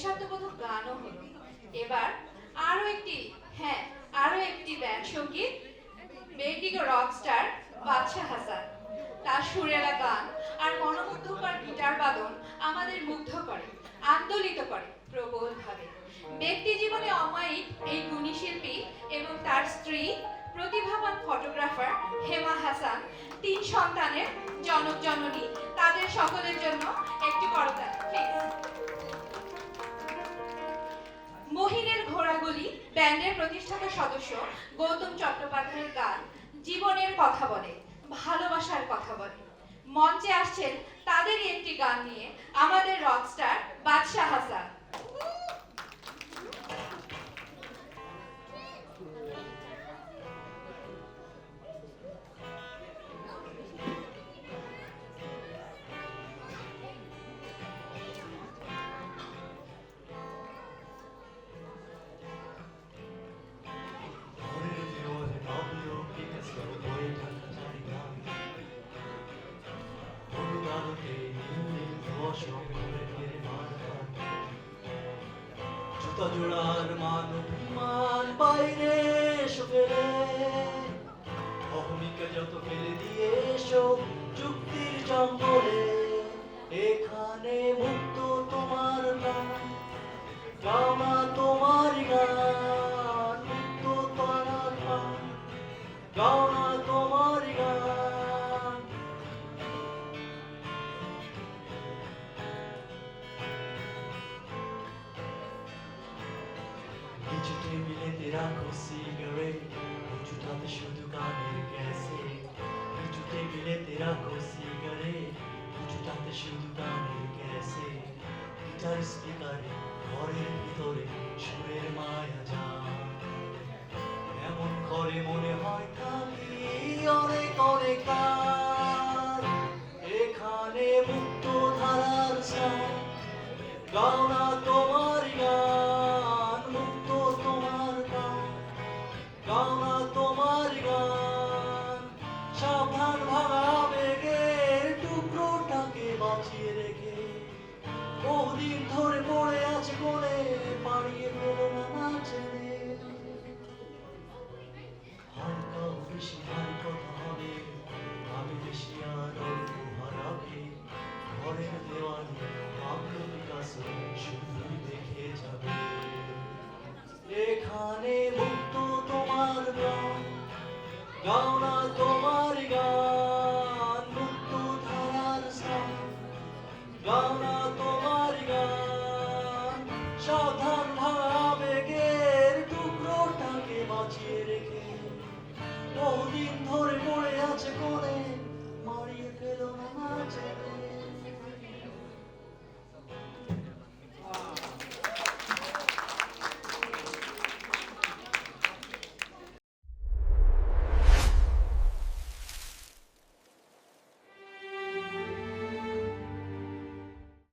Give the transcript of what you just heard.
দেশাত্মবোধক গানও হলো। এবার আরও একটি হ্যাঁ আরও একটি ব্যান্ড সংগীত মেডিকো রকস্টার বাদশাহ হাসান। তার সুরেলা গান আর মনোমুগ্ধকর গিটার বাদন আমাদের মুগ্ধ করে, আন্দোলিত করে প্রবলভাবে। ব্যক্তি জীবনে অমায়িক এই গুণী শিল্পী এবং তার স্ত্রী, প্রতিভাবান ফটোগ্রাফার হেমা হাসান, তিন সন্তানের জনক জননী, তাদের সকলের জন্য একটি করতাল প্লিজ ব্যান্ডের প্রতিষ্ঠাতা সদস্য গৌতম চট্টোপাধ্যায়ের গান জীবনের কথা বলে, ভালোবাসার কথা বলে। মঞ্চে আসছেন তাদেরই একটি গান নিয়ে আমাদের রকস্টার অহমিকা যত ফেলে দিয়ে এখানে মুক্ত তোমার গান গাওনা তোমার গান মুক্ত তোমার গান গাওনা তোমার টেবিলেতে রাখো সিগারেট উঁচুটাতে শুধু গানের ক্যাসেট নিচু টেবিলেতে রাখো সিগারেট উঁচুটাতে শুধু গানের ক্যাসেট গিটার স্পিকারে ঘরের ভিতরে সুরের মায়া ধরে পড়ে আছে পাড়িয়ে না বেশি ঘরের শুধুই দেখে যাবে। এখানে